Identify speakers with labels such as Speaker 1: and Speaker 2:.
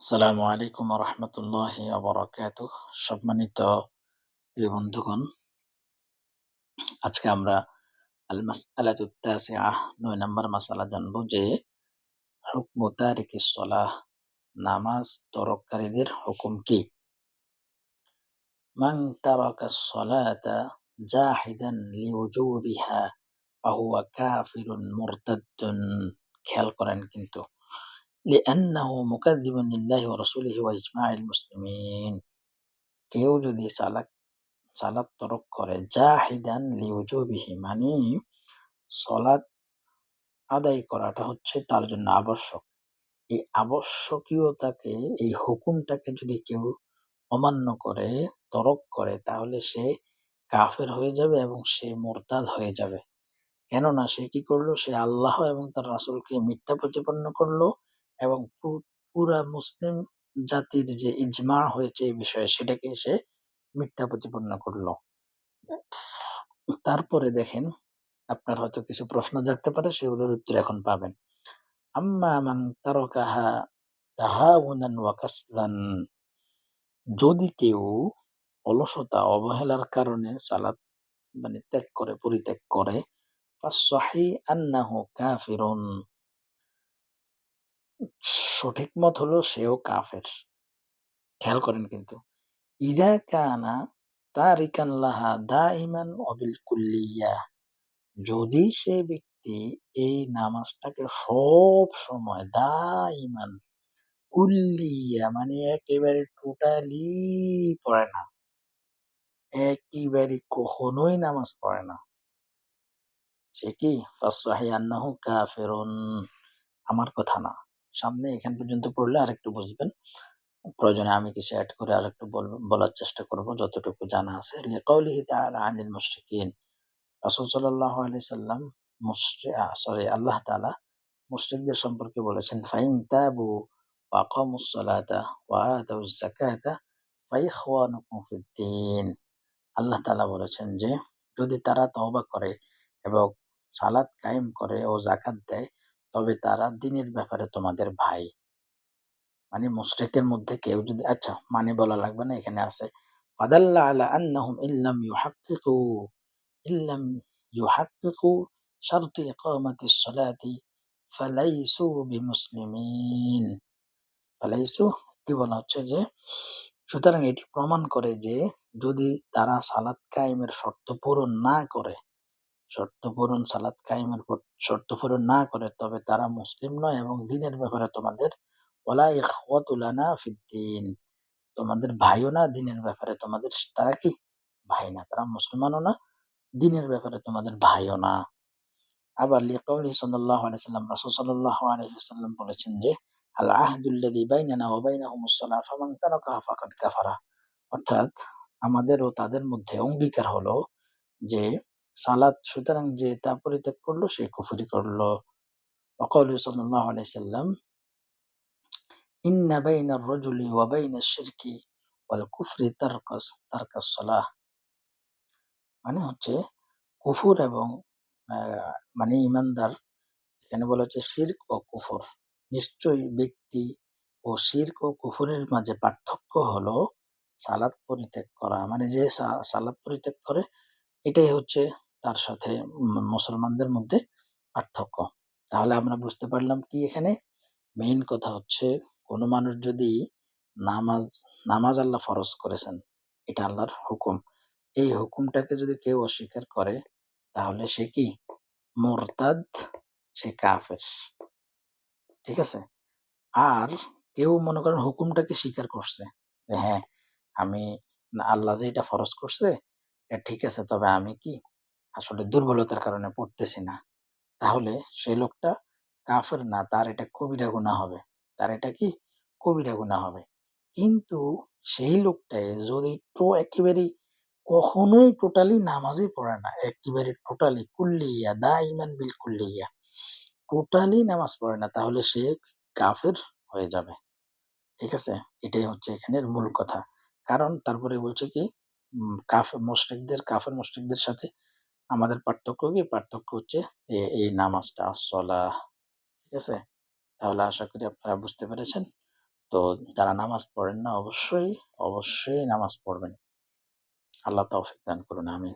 Speaker 1: আসসালামু আলাইকুম রহমতুল্লাহ অবরাকাত সম্মানিত বন্ধুগণ, আজকে আমরা আল মাসআলাতুত্তাসিআহ নয় নম্বর মাসালা জানব যে হুকমু তারিকিস সলাহ, নামাজ তরককারীদের হুকুম কি? মান তারাকাস সলাতা জাহিদান লিউজুবিহা, ফাহুয়া কাফিরুন মুরতাদ্দুন। খেয়াল করেন কিন্তু লিল্লাহি ওয়া রাসূলিহি ওয়া ইজমাইল মুসলিমিন কেউ যদি সালাত সালাত তরক করে জাহিদান লিউজুবিহি মানে সলাত আদায় করাটা হচ্ছে তার জন্য আবশ্যক। এই আবশ্যকীয়তাকে, এই হুকুমটাকে যদি কেউ অমান্য করে, তরক করে, তাহলে সে কাফের হয়ে যাবে এবং সে মোরতাদ হয়ে যাবে। কেননা সে কি করল? সে আল্লাহ এবং তার রাসুলকে মিথ্যা প্রতিপন্ন করল। এবং পুরা মুসলিম জাতির যে ইজমা হয়েছে এই বিষয়ে সেটাকে সে মিথ্যা প্রতিপন্ন করল। তারপরে দেখেন, আপনার হয়তো কিছু প্রশ্ন জাগতে পারে, সেগুলোর উত্তর এখন পাবেন। আম্মা তারকাহা যদি কেউ অলসতা অবহেলার কারণে সালাত মানে ত্যাগ করে, পরিত্যাগ করে সঠিক মত হলো সেও কাফের। খেয়াল করেন কিন্তু। ইদা কানা তারিকান লাহা দাইমান অবিল কুল্লিয়া। যদি সে ব্যক্তি এই নামাজটাকে সব সময় দাইমান কুল্লিয়া মানে একেবারে টোটালি পড়ে না। একেবারে কখনোই নামাজ পড়ে না। সে কি? ফাসাহি আন্নাহু আমার কথা না। সামনে, এখান পর্যন্ত পড়লে আরেকটু বুঝবেন। প্রয়োজনে আমি কিছু অ্যাড করে আরেকটু বলার চেষ্টা করব, যতটুকু জানা আছে। লিকাউলিহি তাআলা আনিল মুশরিকিন, রাসূল সাল্লাল্লাহু আলাইহি সাল্লাম সরি আল্লাহ তাআলা মুশরিকদের সম্পর্কে বলেছেন, ফাইন তাবু ওয়া আকামুস সালাতা ওয়া আতাউজ যাকাতা ফাইখওয়ানুকুম আল্লাহ তাআলা বলেছেন যে, যদি তারা তওবা করে এবং সালাত কায়েম করে ও জাকাত দেয় তবে তারা দিনের ব্যাপারে তোমাদের ভাই। মানে মুশরিকের মধ্যে কেউ যদি আচ্ছা মানে বলা লাগবে না, এখানে আছে। ফাদাল্লা আলা আন্নাহুম ইল্লাম ইউহাক্কিকু ইল্লাম ইউহাক্কিকু শারত ইকামাতিস সালাতি, ফালাইসু বিমুসলিমিন। ফালাইসু কি বলা হচ্ছে যে, সুতরাং এটি প্রমাণ করে যে যদি তারা সালাত কায়েমের শর্ত পূরণ না করে শর্ত পূরণ, সালাত কায়েমের শর্ত পূরণ না করে তবে তারা মুসলিম নয় এবং দিনের ব্যাপারে তোমাদের ওলা ইখওয়াতুলানা ফিদ্দিন তোমাদের ভাইও না দিনের ব্যাপারে, তোমাদের তারা কি? ভাই না, তারা মুসলমানও না, দিনের ব্যাপারে তোমাদের ভাইও না। আবার লিকাউলি সাল্লাল্লাহু আলাইহি সাল্লাম, রাসূল সাল্লাল্লাহু আলাইহি সাল্লাম বলেছেন যে, আল আহদুল্লাযী বাইনানা ওয়া বাইনাহুমুস সালাহ ফামান তারাকাহা ফাকাদ কাফারা। অর্থাৎ আমাদের ও তাদের মধ্যে অঙ্গীকার হলো যে সালাত, সুতরাং যে তা পরিত্যাগ করল, সে কুফুরি করল। অকল সাল্লাহ আলাইসাল্লাম ইন্না বাইনা রজুলি ওয়া বাইনা শিরকি ওয়াল কুফরি তারকাস তারকাস সালাহ। মানে হচ্ছে কুফুর এবং মানে ইমানদার, এখানে বলা হচ্ছে সির্ক ও কুফর। নিশ্চয়ই ব্যক্তি ও শির্ক ও কুফুরের মাঝে পার্থক্য হলো সালাদ পরিত্যাগ করা। মানে যে সালাদ পরিত্যাগ করে, এটাই হচ্ছে তার সাথে মুসলমানদের মধ্যে পার্থক্য। তাহলে আমরা বুঝতে পারলাম কি এখানে? মেইন কথা হচ্ছে, কোনো মানুষ যদি নামাজ নামাজ আল্লাহ ফরজ করেছেন, এটা আল্লাহর হুকুম। এই হুকুমটাকে যদি কেউ অস্বীকার করে, তাহলে সে কি? মোরতাদ, সে কাফের। ঠিক আছে? আর কেউ মনে করেন হুকুমটাকে স্বীকার করছে হ্যাঁ আমি আল্লাহ যে এটা ফরজ করছে ঠিক আছে, তবে আমি কি আসলে দুর্বলতার কারণে পড়তেছি না। তাহলে সেই লোকটা কাফের না, তার এটা কবিরা গুণা হবে। তার এটা কি? কবিরা গুণা হবে। কিন্তু সেই লোকটাই যদি তো একেবারেই কখনোই টোটালি নামাজই পড়ে না, একেবারে টোটালি কুল্লিয়া দা ইমান বিল কুল্লিয়া টোটালি নামাজ পড়ে না, তাহলে সে কাফের হয়ে যাবে। ঠিক আছে? এটাই হচ্ছে এখানের মূল কথা। কারণ তারপরে বলছে কি কাফের মুশরিকদের কাফের মুশরিকদের সাথে আমাদের পার্থক্য কি পার্থক্য হচ্ছে এই নামাজটা আসলা ঠিক আছে তাহলে আশা করি আপনারা বুঝতে পেরেছেন তো যারা নামাজ পড়েন না অবশ্যই, অবশ্যই নামাজ পড়বেন। আল্লাহ তৌফিক দান করুন। আমিন।